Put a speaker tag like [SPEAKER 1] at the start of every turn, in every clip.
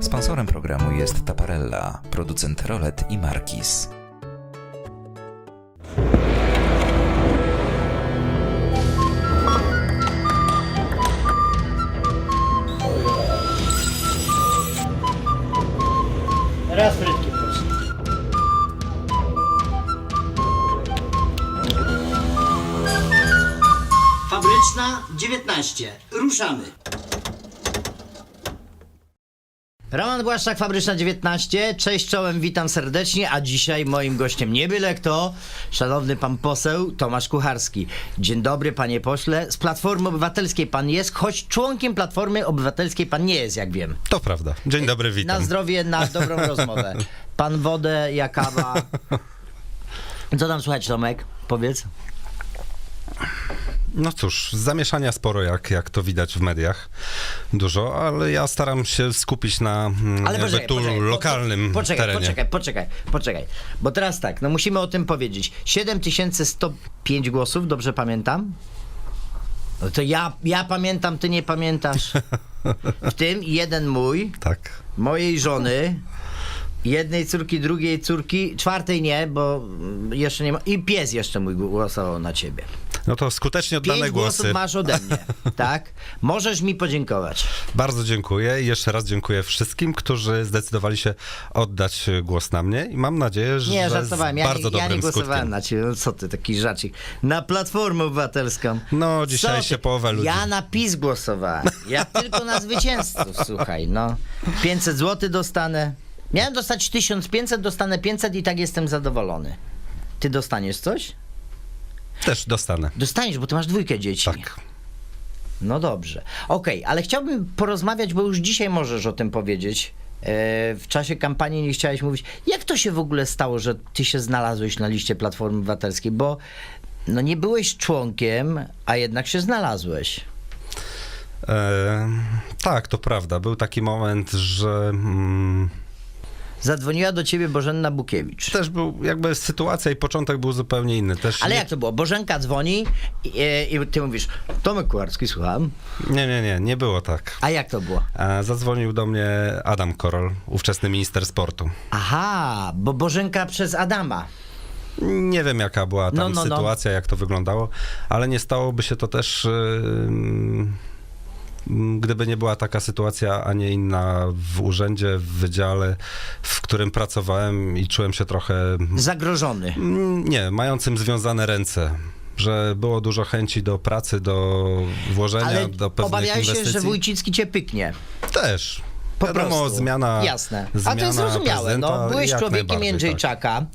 [SPEAKER 1] Sponsorem programu jest Taparella, producent rolet i markis.
[SPEAKER 2] Roman Błaszczak, Fabryczna 19. Cześć czołem, witam serdecznie, a dzisiaj moim gościem nie byle kto, szanowny pan poseł Tomasz Kucharski. Dzień dobry panie pośle. Z Platformy Obywatelskiej pan jest, choć członkiem Platformy Obywatelskiej pan nie jest, jak wiem.
[SPEAKER 3] To prawda. Dzień dobry, witam.
[SPEAKER 2] Na zdrowie, na dobrą rozmowę. Pan wodę, ja kawa. Co tam słuchać, Tomek? Powiedz.
[SPEAKER 3] No cóż, zamieszania sporo, jak, jak to widać w mediach. Dużo, ale ja staram się skupić na mm,
[SPEAKER 2] Ale poczekaj,
[SPEAKER 3] tu
[SPEAKER 2] poczekaj, po-
[SPEAKER 3] lokalnym
[SPEAKER 2] poczekaj,
[SPEAKER 3] terenie.
[SPEAKER 2] Poczekaj, poczekaj, poczekaj. Bo teraz tak, no musimy o tym powiedzieć. 7105 głosów, dobrze pamiętam? No to ja, ja pamiętam, ty nie pamiętasz. W tym jeden mój,
[SPEAKER 3] Tak.
[SPEAKER 2] mojej żony, jednej córki, drugiej córki, czwartej nie, bo mm, jeszcze nie ma. I pies jeszcze mój głosował na ciebie.
[SPEAKER 3] No to skutecznie oddane
[SPEAKER 2] Pięć
[SPEAKER 3] głosy.
[SPEAKER 2] głosów masz ode mnie, tak? Możesz mi podziękować.
[SPEAKER 3] Bardzo dziękuję i jeszcze raz dziękuję wszystkim, którzy zdecydowali się oddać głos na mnie i mam nadzieję, że
[SPEAKER 2] Nie, żartowałem. Ja,
[SPEAKER 3] bardzo
[SPEAKER 2] nie, ja nie głosowałem
[SPEAKER 3] skutkiem.
[SPEAKER 2] na ciebie. No co ty, taki żarcik. Na Platformę Obywatelską.
[SPEAKER 3] No, dzisiaj się
[SPEAKER 2] ty?
[SPEAKER 3] połowę ludzi.
[SPEAKER 2] Ja na PiS głosowałem. Ja tylko na zwycięzców, słuchaj, no. 500 zł dostanę. Miałem dostać 1500, dostanę 500 i tak jestem zadowolony. Ty dostaniesz coś?
[SPEAKER 3] Też dostanę.
[SPEAKER 2] Dostaniesz, bo ty masz dwójkę dzieci.
[SPEAKER 3] Tak.
[SPEAKER 2] No dobrze. Okej, ale chciałbym porozmawiać, bo już dzisiaj możesz o tym powiedzieć. E, W czasie kampanii nie chciałeś mówić. Jak to się w ogóle stało, że ty się znalazłeś na liście Platformy Obywatelskiej? Bo no nie byłeś członkiem, a jednak się znalazłeś.
[SPEAKER 3] E, tak, to prawda. Był taki moment, że mm,
[SPEAKER 2] Zadzwoniła do ciebie Bożenna Bukiewicz.
[SPEAKER 3] też był, jakby sytuacja i początek był zupełnie inny. Też
[SPEAKER 2] Ale
[SPEAKER 3] nie,
[SPEAKER 2] jak to było? Bożenka dzwoni i, e, i ty mówisz, Tomek Kucharski, słucham.
[SPEAKER 3] nie, nie, nie, nie było tak.
[SPEAKER 2] A jak to było?
[SPEAKER 3] E, Zadzwonił do mnie Adam Korol, ówczesny minister sportu.
[SPEAKER 2] Aha, bo Bożenka przez Adama.
[SPEAKER 3] Nie wiem, jaka była tam
[SPEAKER 2] No, no, no.
[SPEAKER 3] sytuacja, jak to wyglądało, ale nie stałoby się to też, ym, gdyby nie była taka sytuacja, a nie inna w urzędzie, w wydziale, w którym pracowałem i czułem się trochę,
[SPEAKER 2] Zagrożony.
[SPEAKER 3] nie, mającym związane ręce. Że było dużo chęci do pracy, do włożenia,
[SPEAKER 2] Ale
[SPEAKER 3] do pewnych
[SPEAKER 2] obawiałeś się, że Wójcicki cię pyknie.
[SPEAKER 3] Też.
[SPEAKER 2] Po
[SPEAKER 3] Wiadomo,
[SPEAKER 2] prostu.
[SPEAKER 3] zmiana.
[SPEAKER 2] Jasne. A to jest zrozumiałe. No, byłeś człowiekiem
[SPEAKER 3] najbardziej, tak.
[SPEAKER 2] Jędrzejczaka.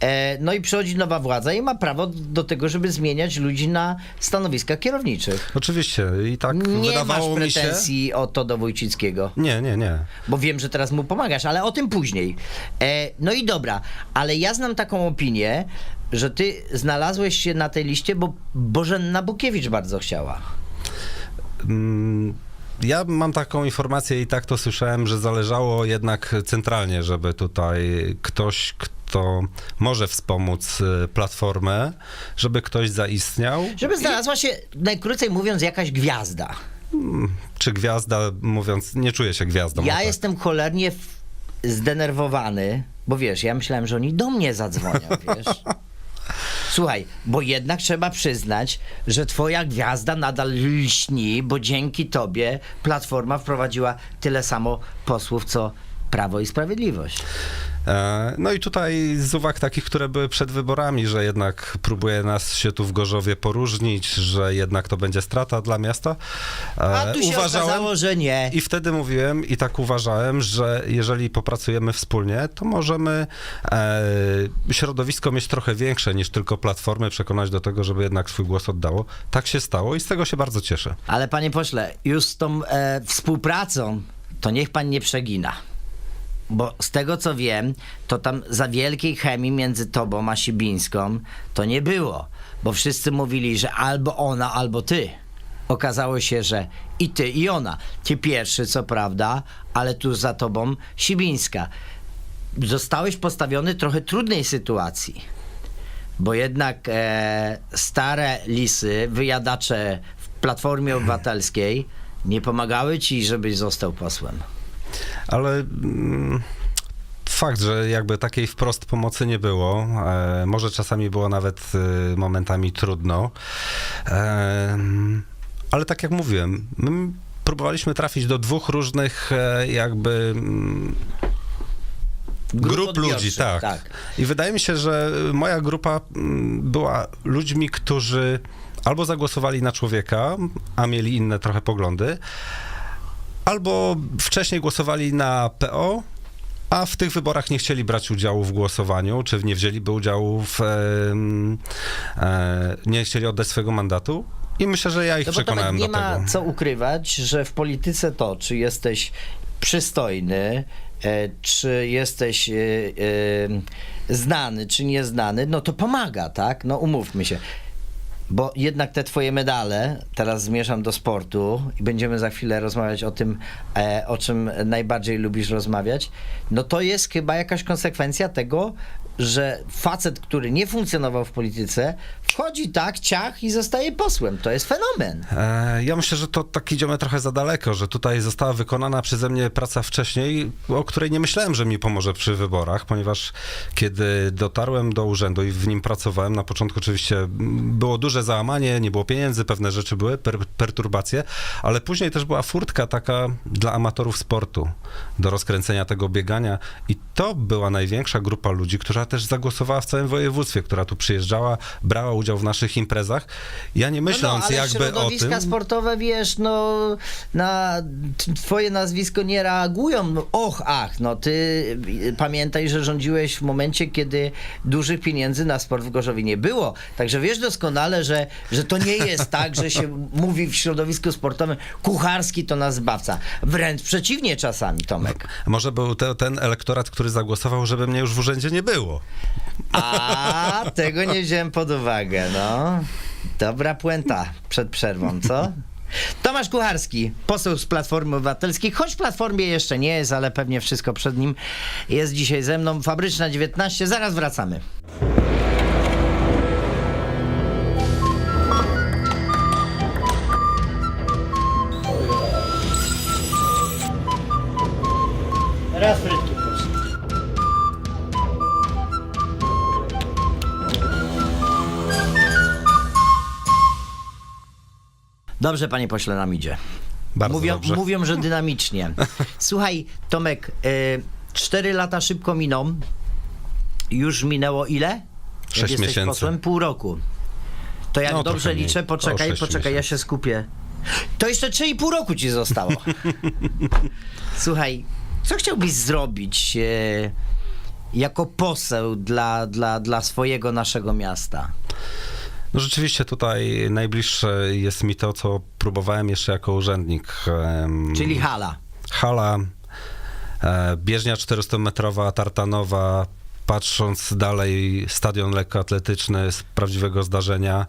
[SPEAKER 2] E, no i przychodzi nowa władza i ma prawo do tego, żeby zmieniać ludzi na stanowiskach kierowniczych.
[SPEAKER 3] Oczywiście. I tak
[SPEAKER 2] Nie masz
[SPEAKER 3] wydawało mi się.
[SPEAKER 2] pretensji o to do Wójcickiego.
[SPEAKER 3] Nie, nie, nie.
[SPEAKER 2] Bo wiem, że teraz mu pomagasz, ale o tym później. E, no i dobra, ale ja znam taką opinię, że ty znalazłeś się na tej liście, bo Bożenna Bukiewicz bardzo chciała.
[SPEAKER 3] Mm, Ja mam taką informację i tak to słyszałem, że zależało jednak centralnie, żeby tutaj ktoś, kto może wspomóc y, platformę, żeby ktoś zaistniał.
[SPEAKER 2] Żeby znalazła się, najkrócej mówiąc, jakaś gwiazda.
[SPEAKER 3] Czy gwiazda, mówiąc, nie czuję się gwiazdą.
[SPEAKER 2] Ja
[SPEAKER 3] tak.
[SPEAKER 2] jestem cholernie zdenerwowany, bo wiesz, ja myślałem, że oni do mnie zadzwonią, wiesz. Słuchaj, bo jednak trzeba przyznać, że twoja gwiazda nadal lśni, bo dzięki tobie Platforma wprowadziła tyle samo posłów, co Prawo i Sprawiedliwość.
[SPEAKER 3] E, No i tutaj z uwag takich, które były przed wyborami, że jednak próbuje nas się tu w Gorzowie poróżnić, że jednak to będzie strata dla miasta. e,
[SPEAKER 2] A tu się okazało, że nie.
[SPEAKER 3] I wtedy mówiłem i tak uważałem, że jeżeli popracujemy wspólnie, to możemy e, środowisko mieć trochę większe niż tylko platformy, przekonać do tego, żeby jednak swój głos oddało. Tak się stało i z tego się bardzo cieszę.
[SPEAKER 2] Ale panie pośle, już z tą e, współpracą, to niech pan nie przegina. Bo z tego co wiem, to tam za wielkiej chemii między tobą a Sibińską to nie było. Bo wszyscy mówili, że albo ona, albo ty. Okazało się, że i ty, i ona. Ty pierwszy, co prawda, ale tu za tobą Sibińska. Zostałeś postawiony w trochę trudnej sytuacji. Bo jednak e, stare lisy, wyjadacze w Platformie Obywatelskiej nie pomagały ci, żebyś został posłem.
[SPEAKER 3] Ale mm, fakt, że jakby takiej wprost pomocy nie było, e, może czasami było nawet e, momentami trudno, e, ale tak jak mówiłem, my próbowaliśmy trafić do dwóch różnych jakby mm, grup, ludzi,
[SPEAKER 2] odbiorczych,
[SPEAKER 3] tak.
[SPEAKER 2] tak.
[SPEAKER 3] I wydaje mi się, że moja grupa mm, była ludźmi, którzy albo zagłosowali na człowieka, a mieli inne trochę poglądy, albo wcześniej głosowali na PO, a w tych wyborach nie chcieli brać udziału w głosowaniu, czy nie wzięliby udziału w. em, E, nie chcieli oddać swojego mandatu. I myślę, że ja ich
[SPEAKER 2] No bo Tomek,
[SPEAKER 3] przekonałem
[SPEAKER 2] nie
[SPEAKER 3] do
[SPEAKER 2] ma
[SPEAKER 3] tego.
[SPEAKER 2] co ukrywać, że w polityce to, czy jesteś przystojny, e, czy jesteś e, e, znany, czy nieznany, no to pomaga, tak? No umówmy się. Bo jednak te twoje medale, teraz zmierzam do sportu i będziemy za chwilę rozmawiać o tym, e, o czym najbardziej lubisz rozmawiać, no to jest chyba jakaś konsekwencja tego, że facet, który nie funkcjonował w polityce, wchodzi tak, ciach i zostaje posłem. To jest fenomen.
[SPEAKER 3] E, Ja myślę, że to tak idziemy trochę za daleko, że tutaj została wykonana przeze mnie praca wcześniej, o której nie myślałem, że mi pomoże przy wyborach, ponieważ kiedy dotarłem do urzędu i w nim pracowałem, na początku oczywiście było duże załamanie, nie było pieniędzy, pewne rzeczy były, per, perturbacje, ale później też była furtka taka dla amatorów sportu, do rozkręcenia tego biegania i to była największa grupa ludzi, która też zagłosowała w całym województwie, która tu przyjeżdżała, brała udział w naszych imprezach. Ja nie myśląc
[SPEAKER 2] no, no,
[SPEAKER 3] jakby o
[SPEAKER 2] środowiska
[SPEAKER 3] tym...
[SPEAKER 2] sportowe, wiesz, no na twoje nazwisko nie reagują. No, och, ach, no ty pamiętaj, że rządziłeś w momencie, kiedy dużych pieniędzy na sport w Gorzowie nie było. Także wiesz doskonale, że, że to nie jest tak, że się mówi w środowisku sportowym kucharski to nas zbawca. Wręcz przeciwnie czasami, Tomek.
[SPEAKER 3] Może był te, ten elektorat, który zagłosował, żeby mnie już w urzędzie nie było.
[SPEAKER 2] A tego nie wziąłem pod uwagę, no. Dobra puenta przed przerwą, co? Tomasz Kucharski, poseł z Platformy Obywatelskiej, choć w Platformie jeszcze nie jest, ale pewnie wszystko przed nim jest dzisiaj ze mną. Fabryczna 19, zaraz wracamy. Dobrze, panie pośle, nam idzie.
[SPEAKER 3] Bardzo
[SPEAKER 2] mówią,
[SPEAKER 3] dobrze.
[SPEAKER 2] mówią, że dynamicznie. Słuchaj, Tomek, y, cztery lata szybko miną. Już minęło ile?
[SPEAKER 3] Sześć miesięcy.
[SPEAKER 2] posłem? Pół roku. To jak
[SPEAKER 3] No,
[SPEAKER 2] dobrze liczę, poczekaj, poczekaj, ja
[SPEAKER 3] miesięcy.
[SPEAKER 2] się skupię. To jeszcze 3,5 roku ci zostało. Słuchaj, co chciałbyś zrobić e, jako poseł dla, dla, dla swojego naszego miasta?
[SPEAKER 3] No rzeczywiście tutaj najbliższe jest mi to, co próbowałem jeszcze jako urzędnik.
[SPEAKER 2] Czyli hala.
[SPEAKER 3] Hala, e, bieżnia 400-metrowa, tartanowa, patrząc dalej, stadion lekkoatletyczny z prawdziwego zdarzenia.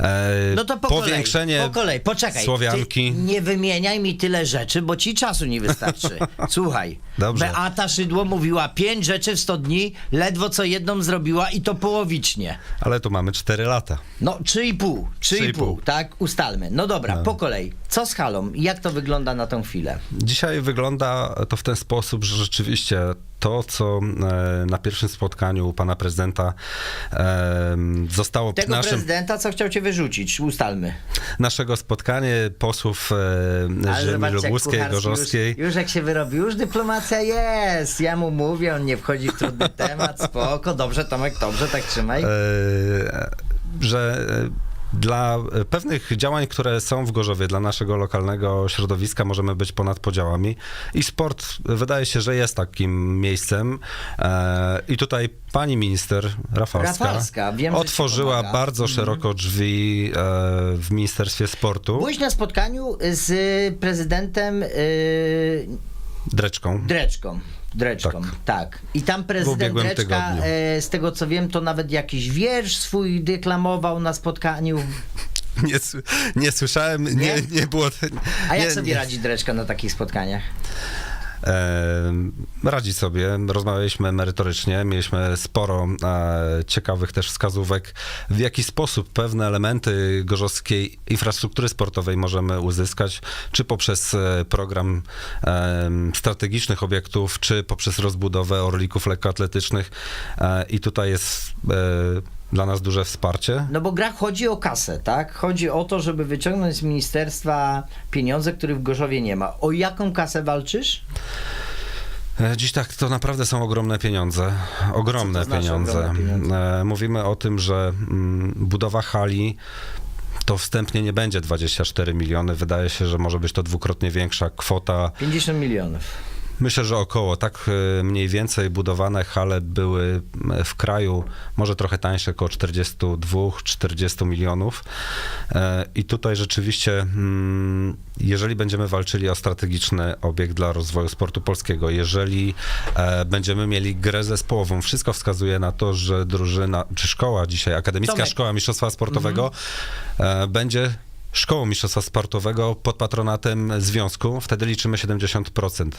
[SPEAKER 3] E,
[SPEAKER 2] No to po
[SPEAKER 3] powiększenie
[SPEAKER 2] kolei, po kolei, poczekaj.
[SPEAKER 3] Słowianki.
[SPEAKER 2] Nie wymieniaj mi tyle rzeczy, bo ci czasu nie wystarczy. Słuchaj,
[SPEAKER 3] Dobrze.
[SPEAKER 2] Beata Szydło mówiła pięć rzeczy w 100 dni, ledwo co jedną zrobiła i to połowicznie.
[SPEAKER 3] Ale tu mamy 4 lata.
[SPEAKER 2] No, 3,5, 3,5,
[SPEAKER 3] 3,5.
[SPEAKER 2] tak, ustalmy. No dobra, po kolei. Co z halą? Jak to wygląda na tą chwilę?
[SPEAKER 3] Dzisiaj wygląda to w ten sposób, że rzeczywiście to, co e, na pierwszym spotkaniu u pana prezydenta e, zostało
[SPEAKER 2] Tego
[SPEAKER 3] naszym,
[SPEAKER 2] prezydenta, co chciał cię wyrzucić, ustalmy.
[SPEAKER 3] naszego spotkania posłów e, ziemi lubuskiej, gorzowskiej.
[SPEAKER 2] Już, już jak się wyrobi, już dyplomacja jest. Ja mu mówię, on nie wchodzi w trudny temat, spoko. Dobrze, Tomek, dobrze, tak trzymaj.
[SPEAKER 3] że dla e, pewnych działań, które są w Gorzowie, dla naszego lokalnego środowiska, możemy być ponad podziałami. I sport wydaje się, że jest takim miejscem. E, I tutaj pani minister Rafalska,
[SPEAKER 2] Rafalska, wiem,
[SPEAKER 3] otworzyła bardzo
[SPEAKER 2] Mhm.
[SPEAKER 3] szeroko drzwi e, w Ministerstwie Sportu
[SPEAKER 2] Byłeś na spotkaniu z prezydentem yy,
[SPEAKER 3] dreczką.
[SPEAKER 2] Dreczką. Dreczką, tak. I tam prezydent Dreczka, e, z tego co wiem, to nawet jakiś wiersz swój deklamował na spotkaniu.
[SPEAKER 3] Nie, nie słyszałem, nie,
[SPEAKER 2] Nie?
[SPEAKER 3] nie było.
[SPEAKER 2] A jak
[SPEAKER 3] nie,
[SPEAKER 2] sobie
[SPEAKER 3] nie.
[SPEAKER 2] radzi Dreczka na takich spotkaniach?
[SPEAKER 3] E, radzi sobie. Rozmawialiśmy merytorycznie, mieliśmy sporo e, ciekawych też wskazówek, w jaki sposób pewne elementy gorzowskiej infrastruktury sportowej możemy uzyskać, czy poprzez e, program strategicznych obiektów, czy poprzez rozbudowę orlików lekkoatletycznych. I tutaj jest dla nas duże wsparcie.
[SPEAKER 2] No bo gra chodzi o kasę, tak? Chodzi o to, żeby wyciągnąć z ministerstwa pieniądze, których w Gorzowie nie ma. O jaką kasę walczysz?
[SPEAKER 3] E, Dziś tak, to naprawdę są ogromne pieniądze. Ogromne,
[SPEAKER 2] to znaczy
[SPEAKER 3] pieniądze.
[SPEAKER 2] ogromne pieniądze?
[SPEAKER 3] E, Mówimy o tym, że mm, budowa hali to wstępnie nie będzie 24 miliony. Wydaje się, że może być to dwukrotnie większa kwota.
[SPEAKER 2] 50 milionów.
[SPEAKER 3] Myślę, że około tak e, mniej więcej budowane hale były w kraju, może trochę tańsze, około 42-40 milionów. E, I tutaj rzeczywiście, mm, jeżeli będziemy walczyli o strategiczny obiekt dla rozwoju sportu polskiego, jeżeli e, będziemy mieli grę zespołową, wszystko wskazuje na to, że drużyna, czy szkoła dzisiaj, Akademicka
[SPEAKER 2] Tomek.
[SPEAKER 3] Szkoła Mistrzostwa Sportowego e, będzie szkołą mistrzostwa sportowego pod patronatem związku, wtedy liczymy 70%.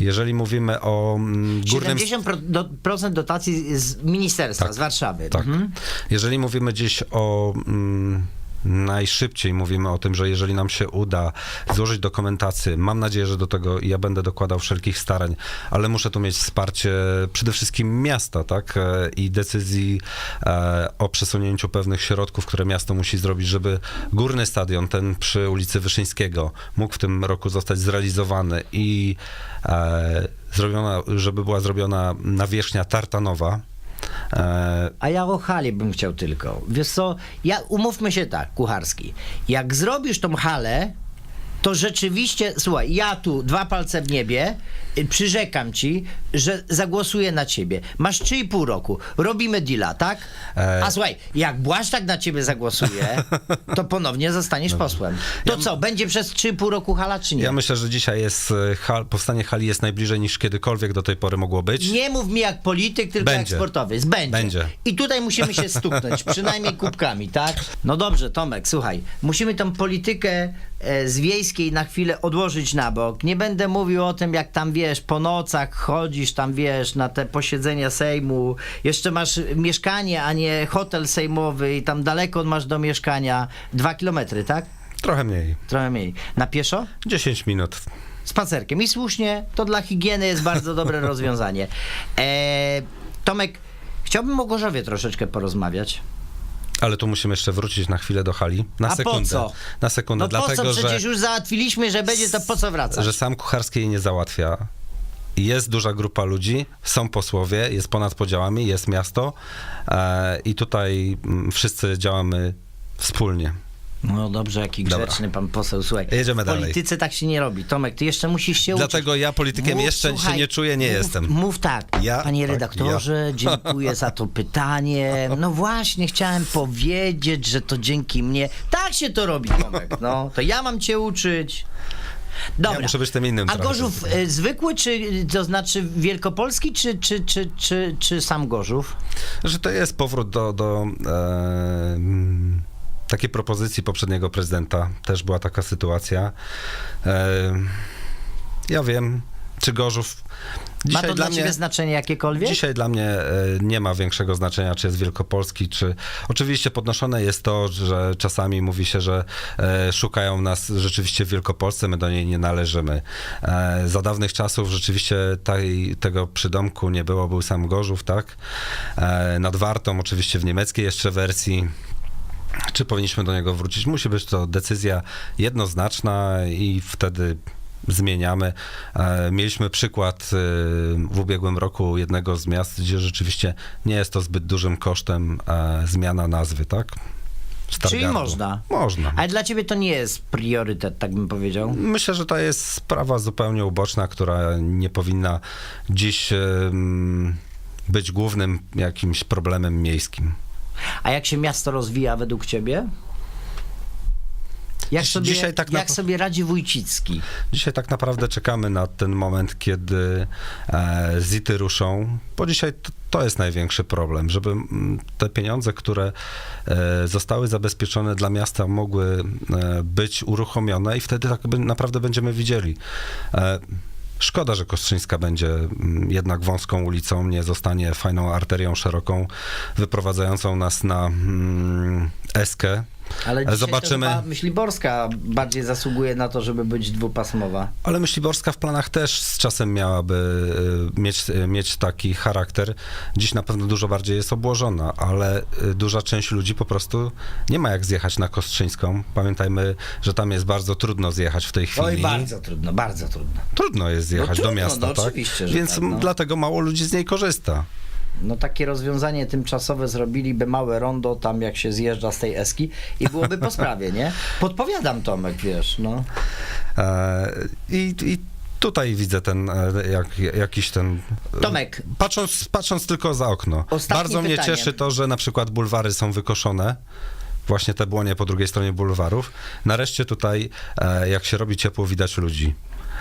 [SPEAKER 3] Jeżeli mówimy o mm, górnym...
[SPEAKER 2] 70% do, procent dotacji z ministerstwa,
[SPEAKER 3] Tak.
[SPEAKER 2] z Warszawy.
[SPEAKER 3] Tak.
[SPEAKER 2] Mhm.
[SPEAKER 3] Jeżeli mówimy dziś o... Mm, Najszybciej mówimy o tym, że jeżeli nam się uda złożyć dokumentację, mam nadzieję, że do tego ja będę dokładał wszelkich starań, ale muszę tu mieć wsparcie przede wszystkim miasta, tak? E, I decyzji e, o przesunięciu pewnych środków, które miasto musi zrobić, żeby górny stadion, ten przy ulicy Wyszyńskiego, mógł w tym roku zostać zrealizowany i e, zrobiona, żeby była zrobiona nawierzchnia tartanowa.
[SPEAKER 2] A ja o hali bym chciał tylko. Wiesz co, ja, umówmy się tak, Kucharski. Jak zrobisz tą halę, to rzeczywiście, słuchaj, ja tu dwa palce w niebie, y, przyrzekam ci, że zagłosuję na ciebie. Masz 3,5 roku, robimy deala, tak?
[SPEAKER 3] E.
[SPEAKER 2] A słuchaj, jak Błaszczak na ciebie zagłosuje, to ponownie zostaniesz posłem. To co, będzie przez 3,5 roku hala, czy nie?
[SPEAKER 3] Ja myślę, że dzisiaj jest e, hal, powstanie hali jest najbliżej niż kiedykolwiek do tej pory mogło być.
[SPEAKER 2] Nie mów mi jak polityk, tylko jak
[SPEAKER 3] Będzie.
[SPEAKER 2] sportowiec. Będzie.
[SPEAKER 3] Będzie.
[SPEAKER 2] I tutaj musimy się stuknąć, przynajmniej kubkami, tak? No dobrze, Tomek, słuchaj, musimy tą politykę z wiejskiej na chwilę odłożyć na bok. Nie będę mówił o tym, jak tam wiesz, po nocach chodzisz tam, wiesz, na te posiedzenia Sejmu. Jeszcze masz mieszkanie, a nie hotel sejmowy i tam daleko masz do mieszkania. Dwa kilometry, tak?
[SPEAKER 3] Trochę mniej.
[SPEAKER 2] Trochę mniej. Na pieszo?
[SPEAKER 3] 10 minut.
[SPEAKER 2] spacerkiem. I słusznie, to dla higieny jest bardzo dobre rozwiązanie. E, Tomek, chciałbym o Gorzowie troszeczkę porozmawiać.
[SPEAKER 3] Ale tu musimy jeszcze wrócić na chwilę do hali. Na
[SPEAKER 2] A
[SPEAKER 3] sekundę.
[SPEAKER 2] po co?
[SPEAKER 3] Na sekundę.
[SPEAKER 2] No
[SPEAKER 3] dlatego,
[SPEAKER 2] po co? Przecież
[SPEAKER 3] że,
[SPEAKER 2] już załatwiliśmy, że będzie, to po co wracać?
[SPEAKER 3] że sam Kucharski jej nie załatwia. Jest duża grupa ludzi, są posłowie, jest ponad podziałami, jest miasto e, i tutaj mm, wszyscy działamy wspólnie.
[SPEAKER 2] No dobrze, jaki
[SPEAKER 3] Dobra.
[SPEAKER 2] grzeczny pan poseł, słuchaj.
[SPEAKER 3] Jedziemy
[SPEAKER 2] w
[SPEAKER 3] dalej.
[SPEAKER 2] polityce tak się nie robi. Tomek, ty jeszcze musisz się uczyć.
[SPEAKER 3] Dlatego ja politykiem jeszcze się nie czuję, nie
[SPEAKER 2] mów,
[SPEAKER 3] jestem.
[SPEAKER 2] Mów tak,
[SPEAKER 3] Ja?
[SPEAKER 2] panie
[SPEAKER 3] Tak,
[SPEAKER 2] redaktorze, dziękuję za to pytanie. No właśnie, chciałem powiedzieć, że to dzięki mnie. Tak się to robi, Tomek. No, to ja mam cię uczyć. Dobra.
[SPEAKER 3] Ja muszę być tym innym
[SPEAKER 2] A
[SPEAKER 3] trochę.
[SPEAKER 2] Gorzów y, zwykły, czy to znaczy wielkopolski, czy, czy, czy, czy, czy sam Gorzów?
[SPEAKER 3] Że to jest powrót do, do e, mm, takiej propozycji poprzedniego prezydenta. Też była taka sytuacja. E, ja wiem, czy Gorzów.
[SPEAKER 2] Ma to dla,
[SPEAKER 3] mnie,
[SPEAKER 2] ciebie znaczenie jakiekolwiek?
[SPEAKER 3] Dzisiaj dla mnie e, nie ma większego znaczenia, czy jest wielkopolski, czy. Oczywiście podnoszone jest to, że czasami mówi się, że e, szukają nas rzeczywiście w Wielkopolsce, my do niej nie należymy. Za dawnych czasów rzeczywiście tej, tego przydomku nie było, był sam Gorzów, tak? Nad Wartą, oczywiście w niemieckiej jeszcze wersji. Czy powinniśmy do niego wrócić? Musi być to decyzja jednoznaczna i wtedy zmieniamy. E, Mieliśmy przykład e, w ubiegłym roku jednego z miast, gdzie rzeczywiście nie jest to zbyt dużym kosztem e, zmiana nazwy, tak?
[SPEAKER 2] Czyli
[SPEAKER 3] Stargardu.
[SPEAKER 2] można.
[SPEAKER 3] Można.
[SPEAKER 2] Ale dla ciebie to nie jest priorytet, tak bym powiedział.
[SPEAKER 3] Myślę, że to jest sprawa zupełnie uboczna, która nie powinna dziś być głównym jakimś problemem miejskim.
[SPEAKER 2] A jak się miasto rozwija według ciebie? Jak,
[SPEAKER 3] Dziś-
[SPEAKER 2] sobie,
[SPEAKER 3] tak
[SPEAKER 2] jak
[SPEAKER 3] na-
[SPEAKER 2] sobie radzi Wójcicki?
[SPEAKER 3] Dzisiaj tak naprawdę czekamy na ten moment, kiedy e, ZIT-y ruszą, bo dzisiaj to, to jest największy problem, żeby te pieniądze, które e, zostały zabezpieczone dla miasta, mogły e, być uruchomione i wtedy tak naprawdę będziemy widzieli. E, Szkoda, że Kostrzyńska będzie mm, jednak wąską ulicą, nie zostanie fajną arterią szeroką, wyprowadzającą nas na mm, Eskę.
[SPEAKER 2] Ale dzisiaj
[SPEAKER 3] Zobaczymy.
[SPEAKER 2] Zobaczymy. Myśliborska bardziej zasługuje na to, żeby być dwupasmowa.
[SPEAKER 3] Ale Myśliborska w planach też z czasem miałaby y, mieć, y, mieć taki charakter. Dziś na pewno dużo bardziej jest obłożona, ale y, duża część ludzi po prostu nie ma jak zjechać na Kostrzyńską. Pamiętajmy, że tam jest bardzo trudno zjechać w tej chwili.
[SPEAKER 2] Oj, bardzo trudno, bardzo trudno.
[SPEAKER 3] Trudno jest zjechać
[SPEAKER 2] No trudno,
[SPEAKER 3] do miasta,
[SPEAKER 2] no
[SPEAKER 3] tak?
[SPEAKER 2] oczywiście, że
[SPEAKER 3] Więc
[SPEAKER 2] tak, no.
[SPEAKER 3] dlatego mało ludzi z niej korzysta.
[SPEAKER 2] No takie rozwiązanie tymczasowe zrobiliby małe rondo tam, jak się zjeżdża z tej eski i byłoby po sprawie, nie? Podpowiadam Tomek, wiesz, no.
[SPEAKER 3] E, I, I tutaj widzę ten, e, jak, jakiś ten... e,
[SPEAKER 2] Tomek.
[SPEAKER 3] Patrząc, patrząc tylko za okno.
[SPEAKER 2] Ostatnie
[SPEAKER 3] Bardzo mnie
[SPEAKER 2] pytanie.
[SPEAKER 3] cieszy to, że na przykład bulwary są wykoszone. Właśnie te błonie po drugiej stronie bulwarów. Nareszcie tutaj, e, jak się robi ciepło, widać ludzi.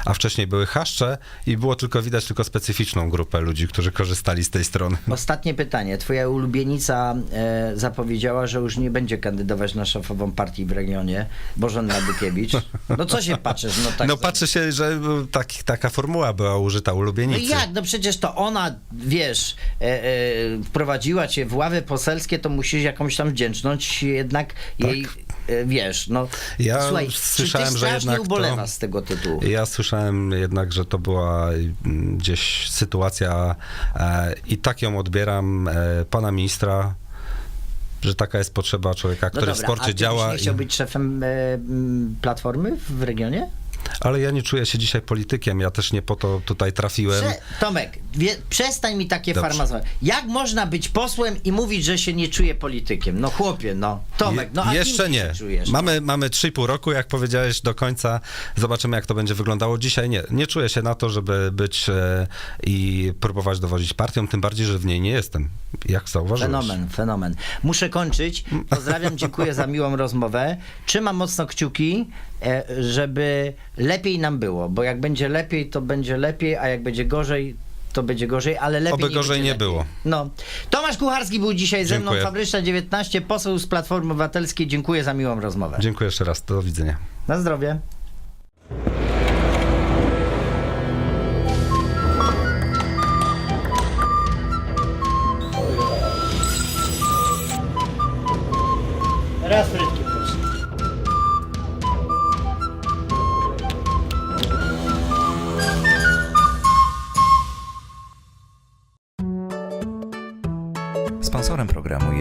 [SPEAKER 3] A wcześniej były chaszcze i było tylko widać tylko specyficzną grupę ludzi, którzy korzystali z tej strony.
[SPEAKER 2] Ostatnie pytanie. Twoja ulubienica e, zapowiedziała, że już nie będzie kandydować na szefową partii w regionie, Bożena Bykiewicz. No co się patrzysz? No, tak
[SPEAKER 3] no patrzy się, że e, tak, taka formuła była użyta
[SPEAKER 2] No
[SPEAKER 3] ulubienicy.
[SPEAKER 2] jak? No przecież to ona, wiesz, e, e, wprowadziła cię w ławy poselskie, to musisz jakąś tam wdzięczność jednak jej, e, wiesz, no.
[SPEAKER 3] Ja
[SPEAKER 2] Słuchaj,
[SPEAKER 3] słyszałem,
[SPEAKER 2] czy
[SPEAKER 3] że jednak to-
[SPEAKER 2] ubolewasz z tego tytułu?
[SPEAKER 3] Ja słyszałem jednak, że to była mm, gdzieś sytuacja e, i tak ją odbieram e, pana ministra, że taka jest potrzeba człowieka, który w
[SPEAKER 2] a
[SPEAKER 3] sporcie działa.
[SPEAKER 2] byś nie chciał
[SPEAKER 3] i-
[SPEAKER 2] być szefem e, Platformy w regionie?
[SPEAKER 3] Ale ja nie czuję się dzisiaj politykiem, ja też nie po to tutaj trafiłem.
[SPEAKER 2] Prze- Tomek, wie, przestań mi takie
[SPEAKER 3] Dobrze.
[SPEAKER 2] farmazowanie. Jak można być posłem i mówić, że się nie czuje politykiem? No chłopie, no. Tomek, no a
[SPEAKER 3] Jeszcze nie.
[SPEAKER 2] czujesz?
[SPEAKER 3] Mamy, mamy 3,5 roku, jak powiedziałeś, do końca. Zobaczymy, jak to będzie wyglądało. Dzisiaj nie. Nie czuję się na to, żeby być e, i próbować dowodzić partią, tym bardziej, że w niej nie jestem. Jak zauważyłeś.
[SPEAKER 2] Fenomen, fenomen. Muszę kończyć. Pozdrawiam, dziękuję za miłą rozmowę. Trzymam mocno kciuki, żeby lepiej nam było, bo jak będzie lepiej, to będzie lepiej, a jak będzie gorzej, to będzie gorzej, ale lepiej
[SPEAKER 3] Oby
[SPEAKER 2] nie
[SPEAKER 3] gorzej nie
[SPEAKER 2] lepiej.
[SPEAKER 3] było.
[SPEAKER 2] No. Tomasz Kucharski był dzisiaj ze mną,
[SPEAKER 3] Dziękuję.
[SPEAKER 2] Fabryczna 19, poseł z Platformy Obywatelskiej. Dziękuję za miłą rozmowę.
[SPEAKER 3] Dziękuję jeszcze raz. Do widzenia.
[SPEAKER 2] Na zdrowie. Raz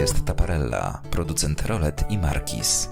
[SPEAKER 1] jest Taparella, producent rolet i markiz.